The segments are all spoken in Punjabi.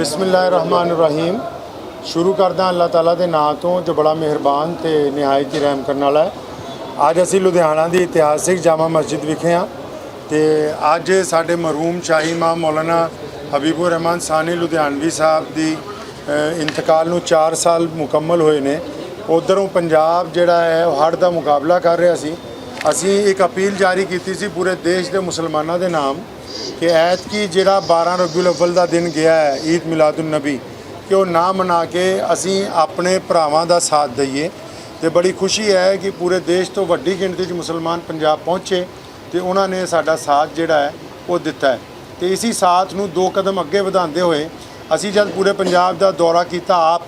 ਬਿਸਮਿਲ੍ਲਾਹਿਰਰਹਿਮਾਨਿਰਰਹੀਮ। ਸ਼ੁਰੂ ਕਰਦਾ ਅੱਲਾਹ ਤਾਲਾ ਦੇ ਨਾਮ ਤੋਂ, ਜੋ ਬੜਾ ਮਿਹਰਬਾਨ ਤੇ ਨਿਹਾਇਤ ਹੀ ਰਹਿਮ ਕਰਨ ਵਾਲਾ ਹੈ। ਅੱਜ ਅਸੀਂ ਲੁਧਿਆਣਾ ਦੀ ਇਤਿਹਾਸਿਕ ਜਾਮਾ ਮਸਜਿਦ ਵਿਖੇ ਹਾਂ ਤੇ ਅੱਜ ਸਾਡੇ ਮਰਹੂਮ ਸ਼ਾਹੀ ਮਾਂ ਮੌਲਾਨਾ ਹਬੀਬੁਰ ਰਹਿਮਾਨ ਸਾਨੀ ਲੁਧਿਆਣਵੀ ਸਾਹਿਬ ਦੀ ਇੰਤਕਾਲ ਨੂੰ 4 ਸਾਲ ਮੁਕੰਮਲ ਹੋਏ ਨੇ। ਉਧਰੋਂ ਪੰਜਾਬ ਜਿਹੜਾ ਹੈ, ਉਹ ਹੜ੍ਹ ਦਾ ਮੁਕਾਬਲਾ ਕਰ ਰਿਹਾ ਸੀ। ਅਸੀਂ ਇੱਕ ਅਪੀਲ ਜਾਰੀ ਕੀਤੀ ਸੀ ਪੂਰੇ ਦੇਸ਼ ਦੇ ਮੁਸਲਮਾਨਾਂ ਦੇ ਨਾਮ ਕਿ ਐਤਕੀ ਜਿਹੜਾ 12 ਰਬੀਉਲ ਅਵਲ ਦਾ ਦਿਨ ਗਿਆ ਹੈ, ਈਦ ਮਿਲਾਦੁਨ ਨਬੀ, ਕਿ ਉਹ ਨਾ ਮਨਾ ਕੇ ਅਸੀਂ ਆਪਣੇ ਭਰਾਵਾਂ ਦਾ ਸਾਥ ਦਈਏ। ਤੇ ਬੜੀ ਖੁਸ਼ੀ ਹੈ ਕਿ ਪੂਰੇ ਦੇਸ਼ ਤੋਂ ਵੱਡੀ ਗਿਣਤੀ 'ਚ ਮੁਸਲਮਾਨ ਪੰਜਾਬ ਪਹੁੰਚੇ ਤੇ ਉਹਨਾਂ ਨੇ ਸਾਡਾ ਸਾਥ ਜਿਹੜਾ ਹੈ, ਉਹ ਦਿੱਤਾ ਹੈ। ਤੇ ਇਸੀ ਸਾਥ ਨੂੰ ਦੋ ਕਦਮ ਅੱਗੇ ਵਧਾਉਂਦੇ ਹੋਏ ਅਸੀਂ ਜਦ ਪੂਰੇ ਪੰਜਾਬ ਦਾ ਦੌਰਾ ਕੀਤਾ ਆਪ,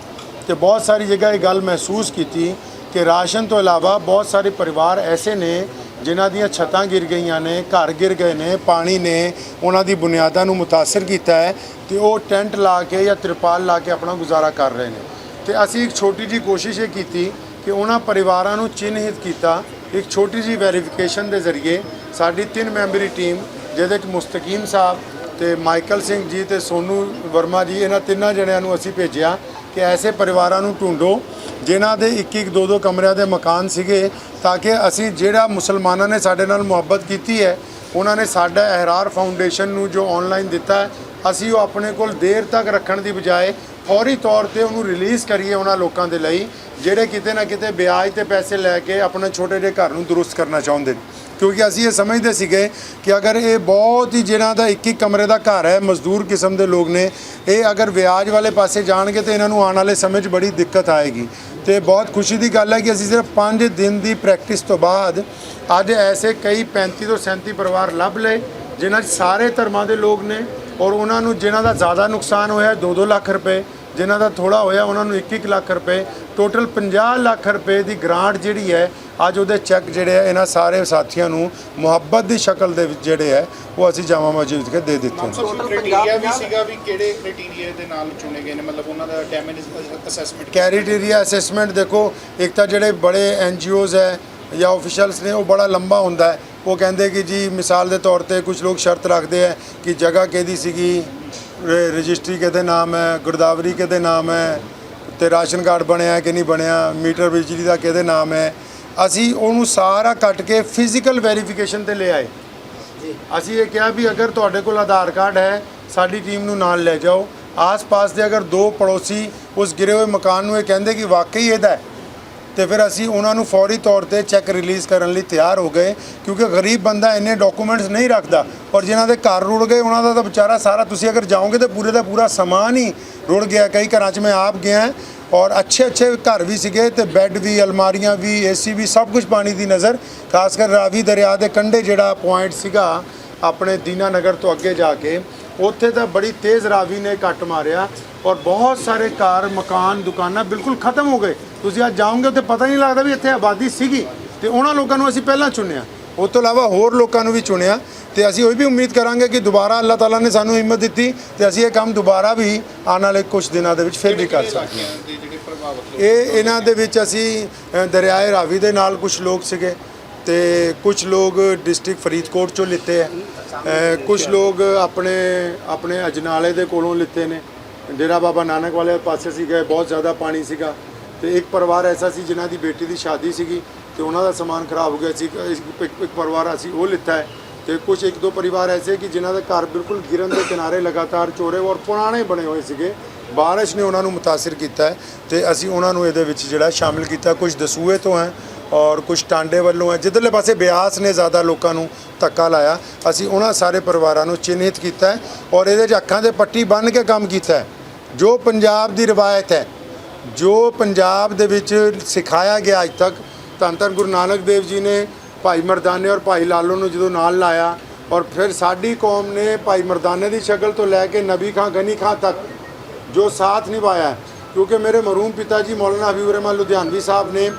ਤੇ ਬਹੁਤ ਸਾਰੀ ਜਗ੍ਹਾ ਇਹ ਗੱਲ ਮਹਿਸੂਸ ਕੀਤੀ ਕਿ ਰਾਸ਼ਨ ਤੋਂ ਇਲਾਵਾ ਬਹੁਤ ਸਾਰੇ ਪਰਿਵਾਰ ਐਸੇ ਨੇ ਜਿਨ੍ਹਾਂ ਦੀਆਂ ਛੱਤਾਂ ਗਿਰ ਗਈਆਂ ਨੇ, ਘਰ ਗਿਰ ਗਏ ਨੇ, ਪਾਣੀ ਨੇ ਉਹਨਾਂ ਦੀ ਬੁਨਿਆਦਾਂ ਨੂੰ ਮੁਤਾਸਰ ਕੀਤਾ ਹੈ ਤੇ ਉਹ ਟੈਂਟ ਲਾ ਕੇ ਜਾਂ ਤ੍ਰਿਪਾਲ ਲਾ ਕੇ ਆਪਣਾ ਗੁਜ਼ਾਰਾ ਕਰ ਰਹੇ ਨੇ। ਤੇ ਅਸੀਂ ਇੱਕ ਛੋਟੀ ਜੀ ਕੋਸ਼ਿਸ਼ ਇਹ ਕੀਤੀ ਕਿ ਉਹਨਾਂ ਪਰਿਵਾਰਾਂ ਨੂੰ ਚਿੰਨ੍ਹਿਤ ਕੀਤਾ, ਇੱਕ ਛੋਟੀ ਜੀ ਵੈਰੀਫਿਕੇਸ਼ਨ ਦੇ ਜ਼ਰੀਏ ਸਾਡੀ ਤਿੰਨ ਮੈਂਬਰੀ ਟੀਮ, ਜਿਹਦੇ ਵਿੱਚ ਮੁਸਤਕੀਮ ਸਾਹਿਬ ਤੇ ਮਾਈਕਲ ਸਿੰਘ ਜੀ ਤੇ ਸੋਨੂ ਵਰਮਾ ਜੀ, ਇਹਨਾਂ ਤਿੰਨਾਂ ਜਣਿਆਂ ਨੂੰ ਅਸੀਂ ਭੇਜਿਆ ਕਿ ਐਸੇ ਪਰਿਵਾਰਾਂ ਨੂੰ ਢੂੰਡੋ, ਜਿਨ੍ਹਾਂ ਦੇ ਇੱਕ ਇੱਕ ਦੋ ਦੋ ਕਮਰਿਆਂ ਦੇ ਮਕਾਨ ਸੀਗੇ, ਤਾਂ ਕਿ ਅਸੀਂ ਜਿਹੜਾ ਮੁਸਲਮਾਨਾਂ ਨੇ ਸਾਡੇ ਨਾਲ ਮੁਹੱਬਤ ਕੀਤੀ ਹੈ, ਉਹਨਾਂ ਨੇ ਸਾਡਾ ਅਹਿਰਾਰ ਫਾਊਂਡੇਸ਼ਨ ਨੂੰ ਜੋ ਆਨਲਾਈਨ ਦਿੱਤਾ ਹੈ, ਅਸੀਂ ਉਹ ਆਪਣੇ ਕੋਲ ਦੇਰ ਤੱਕ ਰੱਖਣ ਦੀ ਬਜਾਏ ਫੌਰੀ ਤੌਰ ਤੇ ਉਹਨੂੰ ਰਿਲੀਜ਼ ਕਰੀਏ ਉਹਨਾਂ ਲੋਕਾਂ ਦੇ ਲਈ, ਜਿਹੜੇ ਕਿਤੇ ਨਾ ਕਿਤੇ ਵਿਆਜ ਤੇ ਪੈਸੇ ਲੈ ਕੇ ਆਪਣੇ ਛੋਟੇ ਜਿਹੇ ਘਰ ਨੂੰ ਦਰੁਸਤ ਕਰਨਾ ਚਾਹੁੰਦੇ ਨੇ। ਕਿਉਂਕਿ ਅਸੀਂ ਇਹ ਸਮਝਦੇ ਸੀਗੇ ਕਿ ਅਗਰ ਇਹ ਬਹੁਤ ਹੀ ਜਿਹਨਾਂ ਦਾ ਇੱਕ ਇੱਕ ਕਮਰੇ ਦਾ ਘਰ ਹੈ, ਮਜ਼ਦੂਰ ਕਿਸਮ ਦੇ ਲੋਕ ਨੇ, ਇਹ ਅਗਰ ਵਿਆਜ ਵਾਲੇ ਪਾਸੇ ਜਾਣਗੇ ਤੇ ਇਹਨਾਂ ਨੂੰ ਆਉਣ ਵਾਲੇ ਸਮੇਂ 'ਚ ਬੜੀ ਦਿੱਕਤ ਆਏਗੀ। ਤੇ ਬਹੁਤ ਖੁਸ਼ੀ ਦੀ ਗੱਲ ਹੈ ਕਿ ਅਸੀਂ ਸਿਰਫ 5 ਦਿਨ ਦੀ ਪ੍ਰੈਕਟਿਸ ਤੋਂ ਬਾਅਦ ਅੱਜ ਐਸੇ ਕਈ 35 ਤੋਂ 37 ਪਰਿਵਾਰ ਲੱਭ ਲਏ, ਜਿਨ੍ਹਾਂ 'ਚ ਸਾਰੇ ਧਰਮਾਂ ਦੇ ਲੋਕ ਨੇ ਔਰ ਉਹਨਾਂ ਨੂੰ ਜਿਨ੍ਹਾਂ ਦਾ ਜ਼ਿਆਦਾ ਨੁਕਸਾਨ ਹੋਇਆ 2-2 ਲੱਖ ਰੁਪਏ ਜਿਨ੍ਹਾਂ ਦਾ ਥੋੜਾ ਹੋਇਆ ਉਹਨਾਂ ਨੂੰ 1-1 ਲੱਖ ਰੁਪਏ ਟੋਟਲ 50 ਲੱਖ ਰੁਪਏ ਦੀ ਗ੍ਰਾਂਟ ਜਿਹੜੀ ਹੈ ਅੱਜ ਉਹਦੇ ਚੈੱਕ ਜਿਹੜੇ ਆ ਇਹਨਾਂ ਸਾਰੇ ਸਾਥੀਆਂ ਨੂੰ ਮੁਹੱਬਤ ਦੀ ਸ਼ਕਲ ਦੇ ਵਿੱਚ ਜਿਹੜੇ ਹੈ ਉਹ ਅਸੀਂ ਜਾਮਾ ਮਸਜਿਦ ਕੇ ਦੇ ਦਿੱਤੇ ਨੇ। ਕ੍ਰਾਈਟੇਰੀਆ ਵੀ ਸੀਗਾ ਵੀ ਕਿਹੜੇ ਕ੍ਰਾਈਟੇਰੀਆ ਦੇ ਨਾਲ ਚੁਣੇ ਗਏ ਨੇ? ਮਤਲਬ ਉਹਨਾਂ ਦਾ ਡੈਮੇਜ ਅਸੈਸਮੈਂਟ ਕੈਰੀਟੇਰੀਆ ਅਸੈਸਮੈਂਟ ਦੇਖੋ ਇੱਕ ਤਾਂ ਜਿਹੜੇ ਬੜੇ ਐਨ ਜੀਓਜ਼ ਹੈ ਜਾਂ ਆਫੀਸ਼ੀਅਲਸ ਨੇ ਉਹ ਬੜਾ ਲੰਬਾ ਹੁੰਦਾ ਹੈ। ਉਹ ਕਹਿੰਦੇ ਕਿ ਜੀ ਮਿਸਾਲ ਦੇ ਤੌਰ ਤੇ ਕੁਝ ਲੋਕ ਸ਼ਰਤ ਰੱਖਦੇ ਹੈ ਕਿ ਜਗ੍ਹਾ ਕਿਹਦੀ ਸੀਗੀ? ਰਜਿਸਟਰੀ ਕਿਹਦੇ ਨਾਮ ਹੈ ਗੁਰਦਾਵਰੀ ਕਿਹਦੇ ਨਾਮ ਹੈ ਤੇ ਰਾਸ਼ਨ ਕਾਰਡ ਬਣਿਆ ਕਿ ਨਹੀਂ ਬਣਿਆ ਮੀਟਰ ਬਿਜਲੀ ਦਾ ਕਿਹਦੇ ਨਾਮ ਹੈ ਅਸੀਂ ਉਹਨੂੰ ਸਾਰਾ ਕੱਟ ਕੇ ਫਿਜ਼ੀਕਲ ਵੈਰੀਫਿਕੇਸ਼ਨ ਤੇ ਲੈ ਆਏ। ਅਸੀਂ ਇਹ ਕਿਹਾ ਵੀ ਅਗਰ ਤੁਹਾਡੇ ਕੋਲ ਆਧਾਰ ਕਾਰਡ ਹੈ ਸਾਡੀ ਟੀਮ ਨੂੰ ਨਾਲ ਲੈ ਜਾਓ। ਆਸ-ਪਾਸ ਦੇ ਅਗਰ ਦੋ ਪੜੋਸੀ ਉਸ ਗਿਰੇ ਹੋਏ ਮਕਾਨ ਨੂੰ ਇਹ ਕਹਿੰਦੇ ਕਿ ਵਾਕਈ ਇਹਦਾ ਹੈ। ਤੇ ਫਿਰ ਅਸੀਂ ਉਹਨਾਂ ਨੂੰ ਫੌਰੀ ਤੌਰ ਤੇ ਚੈੱਕ ਰਿਲੀਜ਼ ਕਰਨ ਲਈ ਤਿਆਰ ਹੋ ਗਏ, ਕਿਉਂਕਿ ਗਰੀਬ ਬੰਦਾ ਇੰਨੇ ਡਾਕੂਮੈਂਟਸ ਨਹੀਂ ਰੱਖਦਾ ਔਰ ਜਿਨ੍ਹਾਂ ਦੇ ਘਰ ਰੁੜ ਗਏ, ਉਹਨਾਂ ਦਾ ਤਾਂ ਵਿਚਾਰਾ ਸਾਰਾ ਤੁਸੀਂ ਅਗਰ ਜਾਓਗੇ ਤਾਂ ਪੂਰੇ ਦਾ ਪੂਰਾ ਸਮਾਨ ਹੀ ਰੁੜ ਗਿਆ, ਕਈ ਘਰਾਂ 'ਚ ਮੈਂ ਆਪ ਗਿਆ ਔਰ ਅੱਛੇ ਅੱਛੇ ਘਰ ਵੀ ਸੀਗੇ ਤੇ ਬੈੱਡ ਵੀ, ਅਲਮਾਰੀਆਂ ਵੀ ਏਸੀ ਵੀ, ਸਭ ਕੁਝ ਪਾਣੀ ਦੀ ਨਜ਼ਰ, ਖਾਸ ਕਰ ਰਾਵੀ ਦਰਿਆ ਦੇ ਕੰਢੇ ਜਿਹੜਾ ਪੁਆਇੰਟ ਸੀਗਾ ਆਪਣੇ ਦੀਨਾ ਨਗਰ ਤੋਂ ਅੱਗੇ ਜਾ ਕੇ। ਉੱਥੇ ਤਾਂ ਬੜੀ ਤੇਜ਼ ਰਾਵੀ ਨੇ ਕੱਟ ਮਾਰਿਆ ਔਰ ਬਹੁਤ ਸਾਰੇ ਘਰ ਮਕਾਨ ਦੁਕਾਨਾਂ ਬਿਲਕੁਲ ਖਤਮ ਹੋ ਗਏ। ਤੁਸੀਂ ਅੱਜ ਜਾਓਗੇ ਉੱਥੇ ਪਤਾ ਨਹੀਂ ਲੱਗਦਾ ਵੀ ਇੱਥੇ ਆਬਾਦੀ ਸੀਗੀ ਤੇ ਉਹਨਾਂ ਲੋਕਾਂ ਨੂੰ ਅਸੀਂ ਪਹਿਲਾਂ ਚੁਣਿਆ। ਉਸ ਤੋਂ ਇਲਾਵਾ ਹੋਰ ਲੋਕਾਂ ਨੂੰ ਵੀ ਚੁਣਿਆ ਤੇ ਅਸੀਂ ਉਹ ਵੀ ਉਮੀਦ ਕਰਾਂਗੇ ਕਿ ਦੁਬਾਰਾ ਅੱਲਾਹ ਤਾਲਾ ਨੇ ਸਾਨੂੰ ਹਿੰਮਤ ਦਿੱਤੀ ਤੇ ਅਸੀਂ ਇਹ ਕੰਮ ਦੁਬਾਰਾ ਵੀ ਆਉਣ ਵਾਲੇ ਕੁਝ ਦਿਨਾਂ ਦੇ ਵਿੱਚ ਫਿਰ ਵੀ ਕਰ ਸਕਦੇ ਹਾਂ। ਇਹ ਇਹਨਾਂ ਦੇ ਵਿੱਚ ਅਸੀਂ ਦਰਿਆਏ ਰਾਵੀ ਦੇ ਨਾਲ ਕੁਝ ਲੋਕ ਸੀਗੇ ਤੇ ਕੁਝ ਲੋਕ ਡਿਸਟ੍ਰਿਕਟ ਫਰੀਦਕੋਟ ਚੋਂ ਲਿੱਤੇ ਹੈ ਕੁਝ ਲੋਕ ਆਪਣੇ ਆਪਣੇ ਅਜਨਾਲੇ ਦੇ ਕੋਲੋਂ ਲਿੱਤੇ ਨੇ। ਡੇਰਾ ਬਾਬਾ ਨਾਨਕ ਵਾਲੇ ਪਾਸੇ ਸੀ ਗਏ ਬਹੁਤ ਜ਼ਿਆਦਾ ਪਾਣੀ ਸੀਗਾ। ਤੇ ਇੱਕ ਪਰਿਵਾਰ ਐਸਾ ਸੀ ਜਿਨ੍ਹਾਂ ਦੀ ਬੇਟੀ ਦੀ ਸ਼ਾਦੀ ਸੀਗੀ ਤੇ ਉਹਨਾਂ ਦਾ ਸਮਾਨ ਖਰਾਬ ਹੋ ਗਿਆ ਸੀ। ਇੱਕ ਪਰਿਵਾਰ ਅਸੀਂ ਉਹ ਲਿੱਤਾ ਹੈ। ਤੇ ਕੁਝ ਇੱਕ ਦੋ ਪਰਿਵਾਰ ਐਸੇ ਕਿ ਜਿਨ੍ਹਾਂ ਦੇ ਘਰ ਬਿਲਕੁਲ ਗਿਰਨ ਦੇ ਕਿਨਾਰੇ ਲਗਾਤਾਰ ਚੋਰੇ ਔਰ ਪੁਰਾਣੇ ਬਣੇ ਹੋਏ ਸੀਗੇ। ਬਾਰਿਸ਼ ਨੇ ਉਹਨਾਂ ਨੂੰ ਮੁਤਾਸਿਰ ਕੀਤਾ ਹੈ ਤੇ ਅਸੀਂ ਉਹਨਾਂ ਨੂੰ ਇਹਦੇ ਵਿੱਚ ਜਿਹੜਾ ਸ਼ਾਮਿਲ ਕੀਤਾ। ਕੁਝ ਦਸੂਏ ਤੋਂ ਹੈ ਔਰ ਕੁਝ ਟਾਂਡੇ ਵੱਲੋਂ ਹੈ। ਜਿੱਧਰਲੇ ਪਾਸੇ ਬਿਆਸ ਨੇ ਜ਼ਿਆਦਾ ਲੋਕਾਂ ਨੂੰ ਧੱਕਾ ਲਾਇਆ, ਅਸੀਂ ਉਹਨਾਂ ਸਾਰੇ ਪਰਿਵਾਰਾਂ ਨੂੰ ਚਿੰਨ੍ਹਿਤ ਕੀਤਾ ਹੈ ਔਰ ਇਹਦੇ 'ਚ ਅੱਖਾਂ ਦੇ ਪੱਟੀ ਬੰਨ੍ਹ ਕੇ ਕੰਮ ਕੀਤਾ ਹੈ। ਜੋ ਪੰਜਾਬ ਦੀ ਰਵਾਇਤ ਹੈ, ਜੋ ਪੰਜਾਬ ਦੇ ਵਿੱਚ ਸਿਖਾਇਆ ਗਿਆ ਅੱਜ ਤੱਕ, ਧੰਨ ਧੰਨ ਗੁਰੂ ਨਾਨਕ ਦੇਵ ਜੀ ਨੇ ਭਾਈ ਮਰਦਾਨੇ ਔਰ ਭਾਈ ਲਾਲੋ ਨੂੰ ਜਦੋਂ ਨਾਲ ਲਾਇਆ ਔਰ ਫਿਰ ਸਾਡੀ ਕੌਮ ਨੇ ਭਾਈ ਮਰਦਾਨੇ ਦੀ ਸ਼ਕਲ ਤੋਂ ਲੈ ਕੇ ਨਬੀ ਖਾਂ, ਗਨੀ ਖਾਂ ਤੱਕ ਜੋ ਸਾਥ ਨਿਭਾਇਆ ਕਿਉਂਕਿ ਮੇਰੇ ਮਰਹੂਮ ਪਿਤਾ ਜੀ ਮੌਲਾਨਾ ਹਬੀਬ ਰਹਿਮਾਨ ਲੁਧਿਆਣਵੀ ਸਾਹਿਬ ਨੇ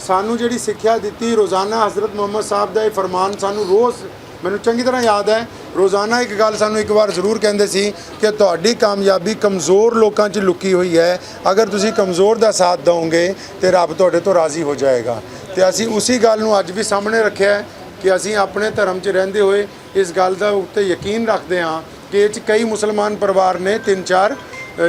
ਸਾਨੂੰ ਜਿਹੜੀ ਸਿੱਖਿਆ ਦਿੱਤੀ, ਰੋਜ਼ਾਨਾ ਹਜ਼ਰਤ ਮੁਹੰਮਦ ਸਾਹਿਬ ਦਾ ਇਹ ਫਰਮਾਨ ਸਾਨੂੰ ਰੋਜ਼ ਮੈਨੂੰ ਚੰਗੀ ਤਰ੍ਹਾਂ ਯਾਦ ਹੈ। ਰੋਜ਼ਾਨਾ ਇੱਕ ਗੱਲ ਸਾਨੂੰ ਇੱਕ ਵਾਰ ਜ਼ਰੂਰ ਕਹਿੰਦੇ ਸੀ ਕਿ ਤੁਹਾਡੀ ਕਾਮਯਾਬੀ ਕਮਜ਼ੋਰ ਲੋਕਾਂ 'ਚ ਲੁਕੀ ਹੋਈ ਹੈ। ਅਗਰ ਤੁਸੀਂ ਕਮਜ਼ੋਰ ਦਾ ਸਾਥ ਦਿਓਗੇ ਤੇ ਰੱਬ ਤੁਹਾਡੇ ਤੋਂ ਰਾਜ਼ੀ ਹੋ ਜਾਏਗਾ। ਤੇ ਅਸੀਂ ਉਸੇ ਗੱਲ ਨੂੰ ਅੱਜ ਵੀ ਸਾਹਮਣੇ ਰੱਖਿਆ ਕਿ ਅਸੀਂ ਆਪਣੇ ਧਰਮ 'ਚ ਰਹਿੰਦੇ ਹੋਏ ਇਸ ਗੱਲ ਦਾ ਉੱਤੇ ਯਕੀਨ ਰੱਖਦੇ ਹਾਂ ਕਿ ਇਹ 'ਚ ਕਈ ਮੁਸਲਮਾਨ ਪਰਿਵਾਰ ਨੇ ਤਿੰਨ ਚਾਰ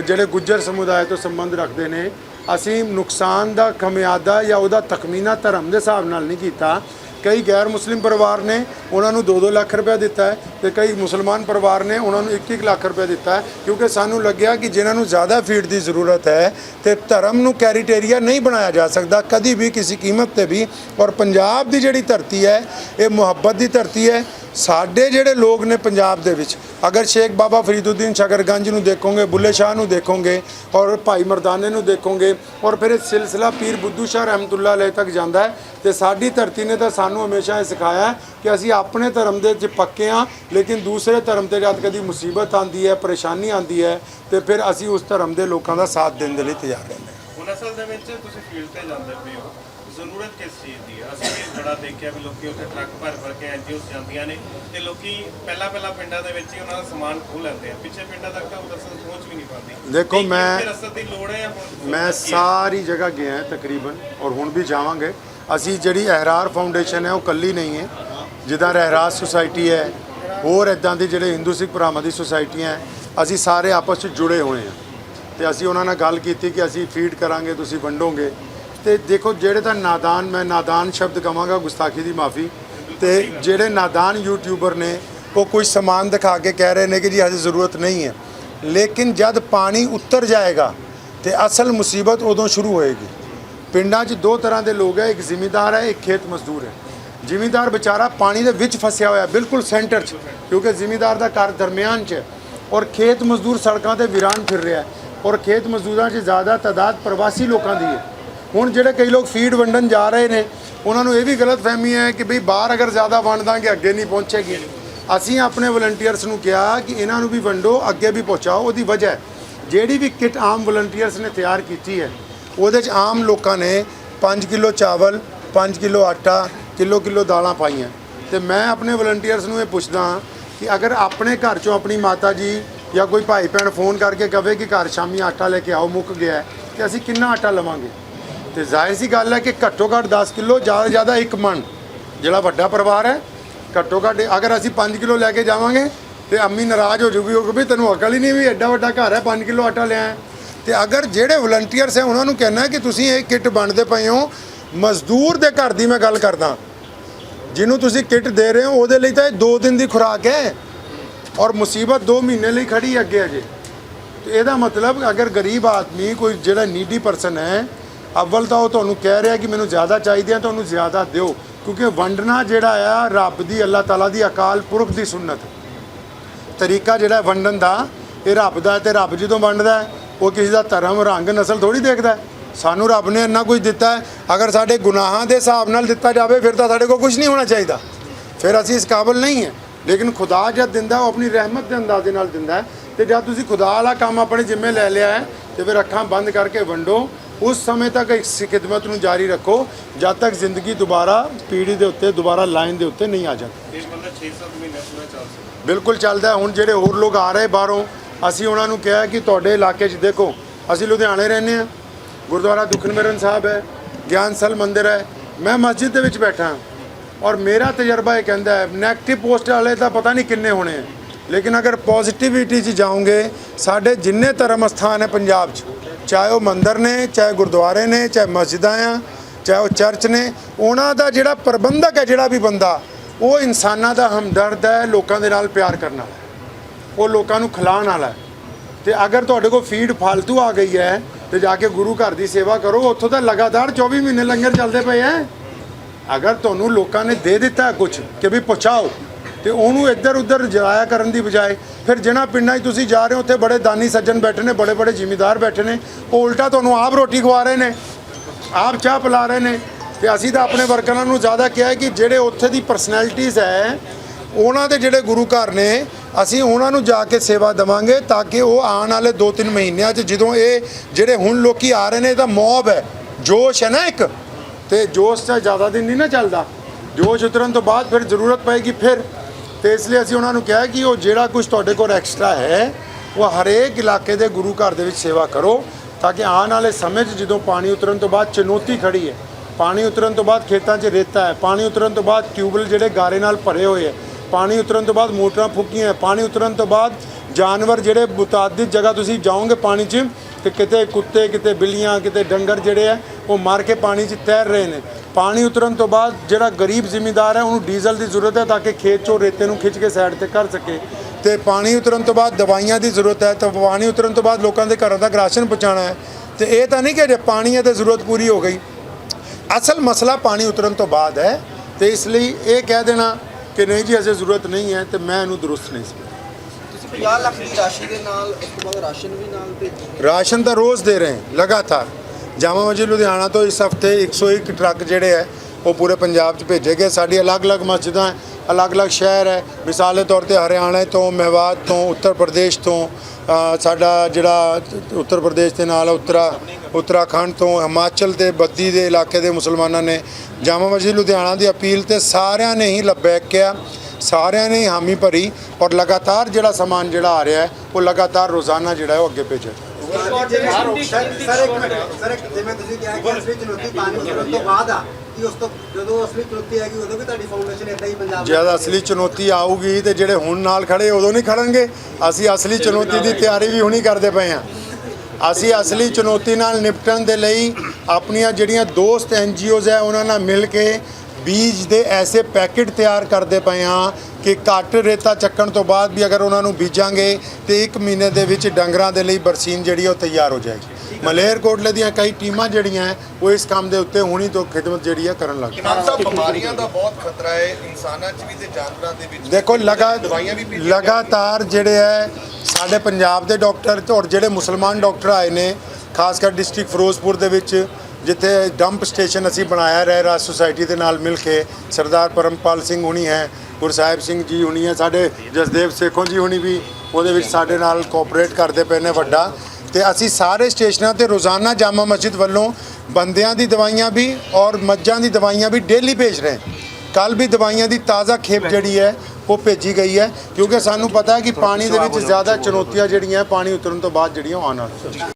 ਜਿਹੜੇ ਗੁੱਜਰ ਸਮੁਦਾਇ ਤੋਂ ਸੰਬੰਧ ਰੱਖਦੇ ਨੇ। ਅਸੀਂ ਨੁਕਸਾਨ ਦਾ ਖਮਿਆਦਾ ਜਾਂ ਉਹਦਾ ਤਖਮੀਨਾ ਧਰਮ ਦੇ ਹਿਸਾਬ ਨਾਲ ਨਹੀਂ ਕੀਤਾ। ਕਈ ਗੈਰ ਮੁਸਲਿਮ ਪਰਿਵਾਰ ਨੇ ਉਹਨਾਂ ਨੂੰ 2-2 ਲੱਖ ਰੁਪਏ ਦਿੱਤਾ ਹੈ ਤੇ ਕਈ ਮੁਸਲਮਾਨ ਪਰਿਵਾਰ ਨੇ ਉਹਨਾਂ ਨੂੰ 1-1 ਲੱਖ ਰੁਪਏ ਦਿੱਤਾ ਹੈ, ਕਿਉਂਕਿ ਸਾਨੂੰ ਲੱਗਿਆ ਕਿ ਜਿਨ੍ਹਾਂ ਨੂੰ ਜ਼ਿਆਦਾ ਫੀਡ ਦੀ ਜ਼ਰੂਰਤ ਹੈ ਤੇ ਧਰਮ ਨੂੰ ਕੈਰੀਟੇਰੀਆ ਨਹੀਂ ਬਣਾਇਆ ਜਾ ਸਕਦਾ, ਕਦੀ ਵੀ ਕਿਸੇ ਕੀਮਤ ਤੇ ਵੀ। ਔਰ ਪੰਜਾਬ ਦੀ ਜਿਹੜੀ ਧਰਤੀ ਹੈ, ਇਹ ਮੁਹੱਬਤ ਦੀ ਧਰਤੀ ਹੈ ਸਾਡੇ ਜਿਹੜੇ ਲੋਕ ਨੇ ਪੰਜਾਬ ਦੇ ਵਿੱਚ, ਅਗਰ ਸ਼ੇਖ ਬਾਬਾ ਫਰੀਦੁੱਦੀਨ ਸ਼ਕਰਗੰਜ ਨੂੰ ਦੇਖੋਗੇ, ਬੁੱਲੇ ਸ਼ਾਹ ਨੂੰ ਦੇਖੋਗੇ, ਔਰ ਭਾਈ ਮਰਦਾਨੇ ਨੂੰ ਦੇਖੋਗੇ, ਔਰ ਫਿਰ ਇਹ ਸਿਲਸਿਲਾ ਪੀਰ ਬੁੱਧੂ ਸ਼ਾਹ ਰਹਿਮਤੁল্ਲਾਹ ਅਲੈਹ ਤੱਕ ਜਾਂਦਾ ਹੈ, ਤੇ ਸਾਡੀ ਧਰਤੀ ਨੇ ਤਾਂ ਸਾਨੂੰ ਹਮੇਸ਼ਾ ਇਹ ਸਿਖਾਇਆ ਕਿ ਅਸੀਂ ਆਪਣੇ ਧਰਮ ਦੇ ਵਿੱਚ ਪੱਕੇ ਹਾਂ, ਲੇਕਿਨ ਦੂਸਰੇ ਧਰਮ ਤੇ ਜਦ ਕਦੀ ਮੁਸੀਬਤ ਆਂਦੀ ਹੈ, ਪਰੇਸ਼ਾਨੀ ਆਂਦੀ ਹੈ, ਤੇ ਫਿਰ ਅਸੀਂ ਉਸ ਧਰਮ ਦੇ ਲੋਕਾਂ ਦਾ ਸਾਥ ਦੇਣ ਦੇ ਲਈ ਤਿਆਰ ਰਹਿੰਦੇ ਹਾਂ। ਹੁਣ ਅਸਲ ਦੇ ਵਿੱਚ ਤੁਸੀਂ ਫੀਲਡ ਤੇ ਜਾਂਦੇ ਪਏ ਹੋ ਜ਼ਰੂਰਤ ਕਿਸ ਚੀਜ਼ ਦੀ ਹੈ? ਅਸੀਂ ਵੀ ਬੜਾ ਦੇਖਿਆ ਵੀ ਲੋਕੀ ਉੱਥੇ ਟਰੱਕ ਭਰ ਭਰ ਕੇ ਐਨਜੀਓਸ ਜਾਂਦੀਆਂ ਨੇ ਤੇ ਲੋਕੀ ਪਹਿਲਾਂ ਪਹਿਲਾਂ ਪਿੰਡਾਂ ਦੇ ਵਿੱਚ ਹੀ ਉਹਨਾਂ ਦਾ ਸਮਾਨ ਖੋਹ ਲੈਂਦੇ ਆ। ਪਿੱਛੇ ਪਿੰਡਾਂ ਤੱਕ ਤਾਂ ਉਹ ਰਸਦ ਪਹੁੰਚ ਵੀ ਨਹੀਂ ਪਾਉਂਦੀ। ਦੇਖੋ, ਮੈਂ- ਰਸਦ ਦੀ ਲੋੜ ਹੈ ਮੈਂ ਸਾਰੀ ਜਗ੍ਹਾ ਗਿਆ ਹਾਂ ਤਕਰੀਬਨ ਔਰ ਹੁਣ ਵੀ ਜਾਵਾਂਗੇ। ਅਸੀਂ ਜਿਹੜੀ ਅਹਿਰਾਰ ਫਾਊਂਡੇਸ਼ਨ ਹੈ ਉਹ ਕੱਲੀ ਨਹੀਂ ਹੈ। ਜਿੱਦਾਂ ਰਹਿਰਾਸ ਸੁਸਾਇਟੀ ਹੈ ਹੋਰ ਇਦਾਂ ਦੇ ਜਿਹੜੇ ਹਿੰਦੂ ਸਿੱਖ ਭਰਾਵਾਂ ਦੀ ਸੁਸਾਇਟੀਆਂ ਹੈ ਅਸੀਂ ਸਾਰੇ ਆਪਸ ਵਿੱਚ ਜੁੜੇ ਹੋਏ ਹਾਂ। ਤੇ ਅਸੀਂ ਉਹਨਾਂ ਨਾਲ ਗੱਲ ਕੀਤੀ ਕਿ ਅਸੀਂ ਫੀਡ ਕਰਾਂਗੇ ਤੁਸੀਂ ਵੰਡੋਗੇ। ਤੇ ਦੇਖੋ ਜਿਹੜੇ ਤਾਂ ਨਾਦਾਨ, ਮੈਂ ਨਾਦਾਨ ਸ਼ਬਦ ਕਵਾਂਗਾ, ਗੁਸਤਾਖੀ ਦੀ ਮਾਫੀ। ਤੇ ਜਿਹੜੇ ਨਾਦਾਨ ਯੂਟਿਊਬਰ ਨੇ, ਉਹ ਕੋਈ ਸਮਾਨ ਦਿਖਾ ਕੇ ਕਹਿ ਰਹੇ ਨੇ ਕਿ ਜੀ, ਹਜੇ ਜ਼ਰੂਰਤ ਨਹੀਂ ਹੈ। ਲੇਕਿਨ ਜਦ ਪਾਣੀ ਉੱਤਰ ਜਾਏਗਾ, ਤੇ ਅਸਲ ਮੁਸੀਬਤ ਉਦੋਂ ਸ਼ੁਰੂ ਹੋਏਗੀ। ਪਿੰਡਾਂ 'ਚ ਦੋ ਤਰ੍ਹਾਂ ਦੇ ਲੋਕ ਹੈ, ਇੱਕ ਜ਼ਿਮੀਂਦਾਰ ਹੈ, ਇੱਕ ਖੇਤ ਮਜ਼ਦੂਰ ਹੈ। ਜ਼ਿਮੀਂਦਾਰ ਵਿਚਾਰਾ ਪਾਣੀ ਦੇ ਵਿੱਚ ਫਸਿਆ ਹੋਇਆ, ਬਿਲਕੁਲ ਸੈਂਟਰ 'ਚ, ਕਿਉਂਕਿ ਜ਼ਿਮੀਂਦਾਰ ਦਾ ਘਰ ਦਰਮਿਆਨ 'ਚ ਹੈ। ਔਰ ਖੇਤ ਮਜ਼ਦੂਰ ਸੜਕਾਂ ਤੇ ਵਿਰਾਨ ਫਿਰ ਰਿਹਾ ਔਰ ਖੇਤ ਮਜ਼ਦੂਰਾਂ 'ਚ ਜ਼ਿਆਦਾ ਤਾਦਾਦ ਪ੍ਰਵਾਸੀ ਲੋਕਾਂ ਦੀ ਹੈ। ਹੁਣ ਜਿਹੜੇ ਕਈ ਲੋਕ ਫੀਡ ਵੰਡਣ ਜਾ ਰਹੇ ਨੇ ਉਹਨਾਂ ਨੂੰ ਇਹ ਵੀ ਗਲਤ ਫਹਿਮੀ ਹੈ ਕਿ ਬਈ ਬਾਹਰ ਅਗਰ ਜ਼ਿਆਦਾ ਵੰਡ ਦਾਂਗੇ ਅੱਗੇ ਨਹੀਂ ਪਹੁੰਚੇਗੀ। ਅਸੀਂ ਆਪਣੇ ਵਲੰਟੀਅਰਸ ਨੂੰ ਕਿਹਾ ਕਿ ਇਹਨਾਂ ਨੂੰ ਵੀ ਵੰਡੋ ਅੱਗੇ ਵੀ ਪਹੁੰਚਾਓ ਉਹਦੀ ਵਜ੍ਹਾ ਜਿਹੜੀ ਵੀ ਕਿਟ ਆਮ ਵਲੰਟੀਅਰਸ ਨੇ ਤਿਆਰ ਕੀਤੀ ਹੈ ਉਹਦੇ 'ਚ ਆਮ ਲੋਕਾਂ ਨੇ 5 ਕਿਲੋ ਚਾਵਲ 5 ਕਿਲੋ ਆਟਾ ਕਿਲੋ ਕਿਲੋ ਦਾਲਾਂ ਪਾਈਆਂ। ਤੇ ਮੈਂ ਆਪਣੇ ਵਲੰਟੀਅਰਸ ਨੂੰ ਇਹ ਪੁੱਛਦਾ ਕਿ ਅਗਰ ਆਪਣੇ ਘਰ ਚੋਂ ਆਪਣੀ ਮਾਤਾ ਜੀ ਜਾਂ ਕੋਈ ਭਾਈ ਭੈਣ ਫੋਨ ਕਰਕੇ ਕਵੇ ਕਿ ਘਰ ਸ਼ਾਮੀ ਆਟਾ ਲੈ ਕੇ ਆਓ ਮੁੱਕ ਗਿਆ ਹੈ, ਤੇ ਅਸੀਂ ਕਿੰਨਾ ਆਟਾ ਲਵਾਂਗੇ? ਤੇ ਜ਼ਾਹਿਰ ਸੀ ਗੱਲ ਹੈ ਕਿ ਘੱਟੋ ਘੱਟ 10 ਕਿਲੋ ਜ਼ਿਆਦਾ ਤੋਂ ਜ਼ਿਆਦਾ ਇੱਕ ਮਣ, ਜਿਹੜਾ ਵੱਡਾ ਪਰਿਵਾਰ ਹੈ, ਘੱਟੋ ਘੱਟ ਅਗਰ ਅਸੀਂ 5 ਕਿਲੋ ਲੈ ਕੇ ਜਾਵਾਂਗੇ ਤੇ ਅੰਮੀ ਨਾਰਾਜ਼ ਹੋ ਜੂਗੀ, ਉਹ ਕਿ ਵੀ ਤੈਨੂੰ ਅਕਲ ਹੀ ਨਹੀਂ ਵੀ ਐਡਾ ਵੱਡਾ ਘਰ ਹੈ 5 ਕਿਲੋ ਆਟਾ ਲਿਆ ਤੇ ਅਗਰ ਜਿਹੜੇ ਵਲੰਟੀਅਰਸ ਹੈ, ਉਹਨਾਂ ਨੂੰ ਕਹਿਣਾ ਕਿ ਤੁਸੀਂ ਇਹ ਕਿੱਟ ਵੰਡਦੇ ਪਏ ਹੋ, ਮਜ਼ਦੂਰ ਦੇ ਘਰ ਦੀ ਮੈਂ ਗੱਲ ਕਰਦਾ। ਜਿਹਨੂੰ ਤੁਸੀਂ ਕਿੱਟ ਦੇ ਰਹੇ ਹੋ, ਉਹਦੇ ਲਈ ਤਾਂ ਇਹ 2 ਦਿਨ ਦੀ ਖੁਰਾਕ ਹੈ ਔਰ ਮੁਸੀਬਤ 2 ਮਹੀਨੇ ਲਈ ਖੜੀ ਅੱਗੇ ਅਜੇ ਤੇ ਇਹਦਾ ਮਤਲਬ ਅਗਰ ਗਰੀਬ ਆਦਮੀ ਕੋਈ ਜਿਹੜਾ ਨੀਡੀ ਪਰਸਨ ਹੈ ਅਵਲ ਤਾਂ ਉਹ ਤੁਹਾਨੂੰ ਕਹਿ ਰਿਹਾ ਕਿ ਮੈਨੂੰ ਜ਼ਿਆਦਾ ਚਾਹੀਦੀ ਹੈ ਤੁਹਾਨੂੰ ਜ਼ਿਆਦਾ ਦਿਓ। ਕਿਉਂਕਿ ਵੰਡਣਾ ਜਿਹੜਾ ਆ, ਰੱਬ ਦੀ, ਅੱਲਾਹ ਤਾਲਾ ਦੀ ਅਕਾਲ ਪੁਰਖ ਦੀ ਸੁਨਨਤ। ਤਰੀਕਾ ਜਿਹੜਾ ਵੰਡਣ ਦਾ, ਇਹ ਰੱਬ ਦਾ ਹੈ ਤੇ ਰੱਬ ਜਦੋਂ ਵੰਡਦਾ ਉਹ ਕਿਸੇ ਦਾ ਧਰਮ, ਰੰਗ, ਨਸਲ ਥੋੜੀ ਦੇਖਦਾ ਸਾਨੂੰ ਰੱਬ ਨੇ ਇੰਨਾ ਕੁਝ ਦਿੱਤਾ ਹੈ, ਅਗਰ ਸਾਡੇ ਗੁਨਾਹਾਂ ਦੇ ਹਿਸਾਬ ਨਾਲ ਦਿੱਤਾ ਜਾਵੇ, ਫਿਰ ਤਾਂ ਸਾਡੇ ਕੋਲ ਕੁਝ ਨਹੀਂ ਹੋਣਾ ਚਾਹੀਦਾ। ਫਿਰ ਅਸੀਂ ਇਸ ਕਾਬਲ ਨਹੀਂ ਹੈ। ਲੇਕਿਨ ਖੁਦਾ ਜਦ ਦਿੰਦਾ ਉਹ ਆਪਣੀ ਰਹਿਮਤ ਦੇ ਅੰਦਾਜ਼ੇ ਨਾਲ ਦਿੰਦਾ ਹੈ। ਤੇ ਜਦ ਤੁਸੀਂ ਖੁਦਾ ਵਾਲਾ ਕੰਮ ਆਪਣੇ ਜਿੰਮੇ ਲੈ ਲਿਆ ਹੈ, ਤੇ ਫਿਰ ਅੱਖਾਂ ਬੰਦ ਕਰਕੇ ਵੰਡੋ। ਉਸ ਸਮੇਂ ਤੱਕ ਇਸ ਖਿਦਮਤ ਨੂੰ ਜਾਰੀ ਰੱਖੋ ਜਦ ਤੱਕ ਜ਼ਿੰਦਗੀ ਦੁਬਾਰਾ ਪੀੜ੍ਹੀ ਦੇ ਉੱਤੇ ਦੁਬਾਰਾ ਲਾਈਨ ਦੇ ਉੱਤੇ ਨਹੀਂ ਆ ਜਾਂਦੀ ਇਹ ਮਤਲਬ 6-7 ਮਹੀਨੇ ਪੂਰਾ ਚੱਲ ਸਕਦਾ ਬਿਲਕੁਲ ਚੱਲਦਾ। ਹੁਣ ਜਿਹੜੇ ਹੋਰ ਲੋਕ ਆ ਰਹੇ ਬਾਹਰੋਂ ਅਸੀਂ ਉਹਨਾਂ ਨੂੰ ਕਿਹਾ ਕਿ ਤੁਹਾਡੇ ਇਲਾਕੇ 'ਚ ਦੇਖੋ ਅਸੀਂ ਲੁਧਿਆਣੇ ਰਹਿੰਦੇ ਹਾਂ ਗੁਰਦੁਆਰਾ ਦੁਖਨਿਵਾਰਨ ਸਾਹਿਬ ਹੈ ਗਿਆਨਸਲ ਮੰਦਿਰ ਹੈ ਮੈਂ ਮਸਜਿਦ ਦੇ ਵਿੱਚ ਬੈਠਾ ਔਰ ਮੇਰਾ ਤਜਰਬਾ ਇਹ ਕਹਿੰਦਾ ਹੈ ਨੈਗੇਟਿਵ ਪੋਸਟ ਵਾਲੇ ਤਾਂ ਪਤਾ ਨਹੀਂ ਕਿੰਨੇ ਹੋਣੇ ਲੇਕਿਨ ਅਗਰ ਪੋਜ਼ਿਟਿਵਿਟੀ 'ਚ ਜਾਓਗੇ ਸਾਡੇ ਜਿੰਨੇ ਧਰਮ ਸਥਾਨ ਹੈ ਪੰਜਾਬ 'ਚ ਚਾਹੇ ਉਹ ਮੰਦਰ ਨੇ, ਚਾਹੇ ਗੁਰਦੁਆਰੇ ਨੇ, ਚਾਹੇ ਮਸਜਿਦਾਂ ਆ, ਚਾਹੇ ਉਹ ਚਰਚ ਨੇ, ਉਹਨਾਂ ਦਾ ਜਿਹੜਾ ਪ੍ਰਬੰਧਕ ਹੈ, ਜਿਹੜਾ ਵੀ ਬੰਦਾ, ਉਹ ਇਨਸਾਨਾਂ ਦਾ ਹਮਦਰਦ ਹੈ ਲੋਕਾਂ ਦੇ ਨਾਲ ਪਿਆਰ ਕਰਨ ਵਾਲਾ। ਉਹ ਲੋਕਾਂ ਨੂੰ ਖਿਲਾਉਣ ਵਾਲਾ ਹੈ। ਤੇ ਅਗਰ ਤੁਹਾਡੇ ਕੋਲ ਫੀਡ ਫालतू ਆ ਗਈ ਹੈ, ਤੇ ਜਾ ਕੇ ਗੁਰੂ ਘਰ ਦੀ ਸੇਵਾ ਕਰੋ, ਉੱਥੋਂ ਤਾਂ ਲਗਾਤਾਰ 24 ਮਹੀਨੇ ਲੰਗਰ ਚੱਲਦੇ ਪਏ ਹੈ। ਅਗਰ ਤੁਹਾਨੂੰ ਲੋਕਾਂ ਨੇ ਦੇ ਦਿੱਤਾ ਕੁਝ ਕਿ ਵੀ ਪਹੁੰਚਾਓ ਤੇ ਉਹਨੂੰ ਇੱਧਰ ਉੱਧਰ ਜਾਇਆ ਕਰਨ ਦੀ ਬਜਾਏ ਫਿਰ ਜਿਹਨਾਂ ਪਿੰਡਾਂ 'ਚ ਤੁਸੀਂ ਜਾ ਰਹੇ ਹੋ, ਉੱਥੇ ਬੜੇ ਦਾਨੀ ਸੱਜਣ ਬੈਠੇ ਨੇ, ਬੜੇ ਬੜੇ ਜ਼ਿਮੀਦਾਰ ਬੈਠੇ ਨੇ। ਉਹ ਉਲਟਾ ਤੁਹਾਨੂੰ ਆਪ ਰੋਟੀ ਖਵਾ ਰਹੇ ਨੇ, ਆਪ ਚਾਹ ਪਿਲਾ ਰਹੇ ਨੇ। ਤੇ ਅਸੀਂ ਤਾਂ ਆਪਣੇ ਵਰਕਰਾਂ ਨੂੰ ਜ਼ਿਆਦਾ ਕਿਹਾ ਕਿ ਜਿਹੜੇ ਉੱਥੇ ਦੀ ਪਰਸਨੈਲਿਟੀਜ਼ ਹੈ, ਉਹਨਾਂ ਦੇ ਜਿਹੜੇ ਗੁਰੂ ਘਰ ਨੇ, ਅਸੀਂ ਉਹਨਾਂ ਨੂੰ ਜਾ ਕੇ ਸੇਵਾ ਦੇਵਾਂਗੇ ਤਾਂ ਕਿ ਉਹ ਆਉਣ ਵਾਲੇ 2-3 ਮਹੀਨਿਆਂ 'ਚ ਜਦੋਂ ਇਹ ਜਿਹੜੇ ਹੁਣ ਲੋਕੀ ਆ ਰਹੇ ਨੇ ਇਹਦਾ ਮੌਬ ਹੈ। ਜੋਸ਼ ਹੈ ਨਾ ਇੱਕ? ਤੇ ਜੋਸ਼ ਤਾਂ ਜ਼ਿਆਦਾ ਦਿਨ ਨਹੀਂ ਨਾ ਚੱਲਦਾ। ਜੋਸ਼ ਉਤਰਨ ਤੋਂ ਬਾਅਦ ਫਿਰ ਜ਼ਰੂਰਤ ਪਏਗੀ, ਫਿਰ ਤੇ ਇਸ ਲਈ ਅਸੀਂ ਉਹਨਾਂ ਨੂੰ ਕਿਹਾ ਕਿ ਉਹ ਜਿਹੜਾ ਕੁਝ ਤੁਹਾਡੇ ਕੋਲ ਐਕਸਟਰਾ ਹੈ, ਉਹ ਹਰੇਕ ਇਲਾਕੇ ਦੇ ਗੁਰੂ ਘਰ ਦੇ ਵਿੱਚ ਸੇਵਾ ਕਰੋ, ਤਾਂ ਕਿ ਆਉਣ ਵਾਲੇ ਸਮੇਂ 'ਚ ਜਦੋਂ ਪਾਣੀ ਉਤਰਨ ਤੋਂ ਬਾਅਦ ਚੁਣੌਤੀ ਖੜੀ ਹੈ, ਪਾਣੀ ਉਤਰਨ ਤੋਂ ਬਾਅਦ ਖੇਤਾਂ 'ਚ ਰੇਤਾ ਹੈ, ਪਾਣੀ ਉਤਰਨ ਤੋਂ ਬਾਅਦ ਟਿਊਬਲ ਜਿਹੜੇ ਗਾਰੇ ਨਾਲ ਭਰੇ ਹੋਏ ਹੈ, ਪਾਣੀ ਉਤਰਨ ਤੋਂ ਬਾਅਦ ਮੋਟਰਾਂ ਫੁੱਕੀਆਂ ਹੈ, ਪਾਣੀ ਉਤਰਨ ਤੋਂ ਬਾਅਦ ਜਾਨਵਰ ਜਿਹੜੇ ਮੁਤਾਦਿਦ ਜਗ੍ਹਾ ਤੁਸੀਂ ਜਾਓਗੇ ਪਾਣੀ 'ਚ, ਤੇ ਕਿਤੇ ਕੁੱਤੇ, ਕਿਤੇ ਬਿੱਲੀਆਂ, ਕਿਤੇ ਡੰਗਰ ਜਿਹੜੇ ਆ ਉਹ ਮਾਰ ਕੇ ਪਾਣੀ 'ਚ ਤੈਰ ਰਹੇ ਨੇ। ਪਾਣੀ ਉਤਰਨ ਤੋਂ ਬਾਅਦ ਜਿਹੜਾ ਗਰੀਬ ਜ਼ਿਮੀਂਦਾਰ ਹੈ ਉਹਨੂੰ ਡੀਜ਼ਲ ਦੀ ਜ਼ਰੂਰਤ ਹੈ ਤਾਂ ਕਿ ਖੇਤ 'ਚੋਂ ਰੇਤੇ ਨੂੰ ਖਿੱਚ ਕੇ ਸਾਈਡ ਤੇ ਕਰ ਸਕੇ। ਤੇ ਪਾਣੀ ਉਤਰਨ ਤੋਂ ਬਾਅਦ ਦਵਾਈਆਂ ਦੀ ਜ਼ਰੂਰਤ ਹੈ ਤਾਂ ਪਾਣੀ ਉਤਰਨ ਤੋਂ ਬਾਅਦ ਲੋਕਾਂ ਦੇ ਘਰਾਂ ਤੱਕ ਰਾਸ਼ਨ ਪਹੁੰਚਾਉਣਾ ਹੈ। ਤੇ ਇਹ ਤਾਂ ਨਹੀਂ ਕਿ ਜੇ ਪਾਣੀ ਹੈ ਤੇ ਜ਼ਰੂਰਤ ਪੂਰੀ ਹੋ ਗਈ। ਅਸਲ ਮਸਲਾ ਪਾਣੀ ਉਤਰਨ ਤੋਂ ਬਾਅਦ ਹੈ ਤੇ ਇਸ ਲਈ ਇਹ ਕਹਿ ਦੇਣਾ ਕਿ ਨਹੀਂ ਜੀ ਅਜੇ ਜ਼ਰੂਰਤ ਨਹੀਂ ਹੈ ਤੇ ਮੈਂ ਇਹਨੂੰ ਦਰੁਸਤ ਨਹੀਂ ਸਮਝਦਾ। ਤੁਸੀਂ 50 ਲੱਖ ਦੀ ਰਾਸ਼ੀ ਦੇ ਨਾਲ ਉਸ ਤੋਂ ਬਾਅਦ ਰਾਸ਼ਨ ਵੀ ਨਾਲ ਭੇਜੋਗੇ? ਰਾਸ਼ਨ ਤਾਂ ਰੋਜ਼ ਦੇ ਰਹੇ ਲਗਾਤਾਰ। ਜਾਮਾ ਮਸਜਿਦ ਲੁਧਿਆਣਾ ਤੋਂ ਇਸ ਹਫ਼ਤੇ 101 ਟਰੱਕ ਜਿਹੜੇ ਹੈ, ਉਹ ਪੂਰੇ ਪੰਜਾਬ 'ਚ ਭੇਜੇ ਗਏ। ਸਾਡੀ ਅਲੱਗ-ਅਲੱਗ ਮਸਜਿਦਾਂ ਅਲੱਗ-ਅਲੱਗ ਸ਼ਹਿਰ ਹੈ। ਮਿਸਾਲ ਦੇ ਤੌਰ ਤੇ ਹਰਿਆਣਾ ਤੋਂ ਮੇਵਾਤ ਤੋਂ, ਉੱਤਰ ਪ੍ਰਦੇਸ਼ ਤੋਂ ਸਾਡਾ ਜਿਹੜਾ ਉੱਤਰ ਪ੍ਰਦੇਸ਼ ਦੇ ਨਾਲ ਉੱਤਰਾ, ਉੱਤਰਾਖੰਡ ਤੋਂ, ਹਿਮਾਚਲ ਤੇ ਬੱਦੀ ਦੇ ਇਲਾਕੇ ਦੇ ਮੁਸਲਮਾਨਾਂ ਨੇ ਜਾਮਾ ਮਸਜਿਦ ਲੁਧਿਆਣਾ ਦੀ ਅਪੀਲ ਤੇ ਸਾਰਿਆਂ ਨੇ ਹੀ ਲੱਬੈਕ ਕਿਹਾ ਸਾਰਿਆਂ ਨੇ ਹੀ ਹਾਮੀ ਭਰੀ ਔਰ ਲਗਾਤਾਰ ਜਿਹੜਾ ਸਮਾਨ ਜਿਹੜਾ ਆ ਰਿਹਾ ਹੈ, ਉਹ ਲਗਾਤਾਰ ਰੋਜ਼ਾਨਾ ਜਿਹੜਾ ਉਹ ਅੱਗੇ ਭੇਜਿਆ ਸਰ ਇੱਕ ਮਿੰਟ ਸਰ ਇੱਕ ਜਿਵੇਂ ਤੁਸੀਂ ਕਿਹਾ ਕਿ ਅਸਲੀ ਚੁਣੌਤੀ ਪਾਣੀ ਉਤਰਨ ਤੋਂ ਬਾਅਦ ਆ ਕਿ ਉਸ ਤੋਂ ਜਦੋਂ ਅਸਲੀ ਚੁਣੌਤੀ ਆਏਗੀ ਉਦੋਂ ਵੀ ਤੁਹਾਡੀ ਫਾਊਂਡੇਸ਼ਨ ਇਦਾਂ ਹੀ ਪੰਜਾਬ ਜਦ ਅਸਲੀ ਚੁਣੌਤੀ ਆਊਗੀ ਤੇ ਜਿਹੜੇ ਹੁਣ ਨਾਲ ਖੜੇ ਉਦੋਂ ਨਹੀਂ ਖੜਨਗੇ। ਅਸੀਂ ਅਸਲੀ ਚੁਣੌਤੀ ਦੀ ਤਿਆਰੀ ਵੀ ਹੁਣੀ ਕਰਦੇ ਪਏ ਹਾਂ। ਅਸੀਂ ਅਸਲੀ ਚੁਣੌਤੀ ਨਾਲ ਨਿਪਟਣ ਦੇ ਲਈ ਆਪਣੀਆਂ ਜਿਹੜੀਆਂ ਦੋਸਤ ਐਨਜੀਓਜ਼ ਹੈ ਉਹਨਾਂ ਨਾਲ ਮਿਲ ਕੇ ਬੀਜ ਦੇ ਐਸੇ ਪੈਕੇਟ ਤਿਆਰ ਕਰਦੇ ਪਏ ਹਾਂ ਕਿ ਘੱਟ ਰੇਤਾ ਚੱਕਣ ਤੋਂ ਬਾਅਦ ਵੀ ਅਗਰ ਉਹਨਾਂ ਨੂੰ ਬੀਜਾਂਗੇ ਤੇ 1 ਮਹੀਨੇ ਦੇ ਵਿੱਚ ਡੰਗਰਾਂ ਦੇ ਲਈ ਬਰਸੀਨ ਜਿਹੜੀ ਉਹ ਤਿਆਰ ਹੋ ਜਾਏਗੀ। ਮਲੇਰਕੋਟਲੇ ਦੀਆਂ ਕਈ ਟੀਮਾਂ ਜਿਹੜੀਆਂ ਉਹ ਇਸ ਕੰਮ ਦੇ ਉੱਤੇ ਹੁਣੀ ਤੋਂ ਖਿਦਮਤ ਜਿਹੜੀ ਹੈ ਕਰਨ ਲੱਗ ਸਾਹਿਬ ਬਿਮਾਰੀਆਂ ਦਾ ਬਹੁਤ ਖਤਰਾ ਹੈ ਇਨਸਾਨਾਂ 'ਚ ਵੀ ਤੇ ਜਾਨਵਰਾਂ ਦੇ ਵਿੱਚ। ਦੇਖੋ ਲਗਾ ਦਵਾਈਆਂ ਵੀ ਭੇਜੀਆਂ ਲਗਾਤਾਰ ਜਿਹੜੇ ਹੈ ਸਾਡੇ ਪੰਜਾਬ ਦੇ ਡਾਕਟਰ ਤੇ ਔਰ ਜਿਹੜੇ ਮੁਸਲਮਾਨ ਡਾਕਟਰ ਆਏ ਨੇ ਖਾਸ ਕਰ ਡਿਸਟ੍ਰਿਕਟ ਫਿਰੋਜ਼ਪੁਰ ਦੇ ਵਿੱਚ ਜਿੱਥੇ ਡੰਪ ਸਟੇਸ਼ਨ ਅਸੀਂ ਬਣਾਇਆ ਰਹਿ ਰਾਜ ਸੁਸਾਇਟੀ ਦੇ ਨਾਲ ਮਿਲ ਕੇ ਸਰਦਾਰ ਪਰਮਪਾਲ ਸਿੰਘ ਹੁਣੀ ਹੈ ਗੁਰਸਾਹਿਬ ਸਿੰਘ ਜੀ ਹੁਣੀ ਹੈ ਸਾਡੇ ਜਸਦੇਵ ਸੇਖੋਂ ਜੀ ਹੁਣੀ ਵੀ ਉਹਦੇ ਵਿੱਚ ਸਾਡੇ ਨਾਲ ਕੋਆਪਰੇਟ ਕਰਦੇ ਪਏ ਨੇ ਵੱਡਾ। ਤੇ ਅਸੀਂ ਸਾਰੇ ਸਟੇਸ਼ਨਾਂ ਤੇ ਰੋਜ਼ਾਨਾ ਜਾਮਾ ਮਸਜਿਦ ਵੱਲੋਂ ਬੰਦਿਆਂ ਦੀ ਦਵਾਈਆਂ ਵੀ ਔਰ ਮੱਝਾਂ ਦੀ ਦਵਾਈਆਂ ਵੀ ਡੇਲੀ ਭੇਜ ਰਹੇ ਕੱਲ ਵੀ ਦਵਾਈਆਂ ਦੀ ਤਾਜ਼ਾ ਖੇਪ ਜਿਹੜੀ ਹੈ ਉਹ ਭੇਜੀ ਗਈ ਹੈ ਕਿਉਂਕਿ ਸਾਨੂੰ ਪਤਾ ਹੈ ਕਿ ਪਾਣੀ ਦੇ ਵਿੱਚ ਜ਼ਿਆਦਾ ਚੁਣੌਤੀਆਂ ਜਿਹੜੀਆਂ ਪਾਣੀ ਉਤਰਨ ਤੋਂ ਬਾਅਦ ਜਿਹੜੀਆਂ ਆਉਣ ਵਾਲੀਆਂ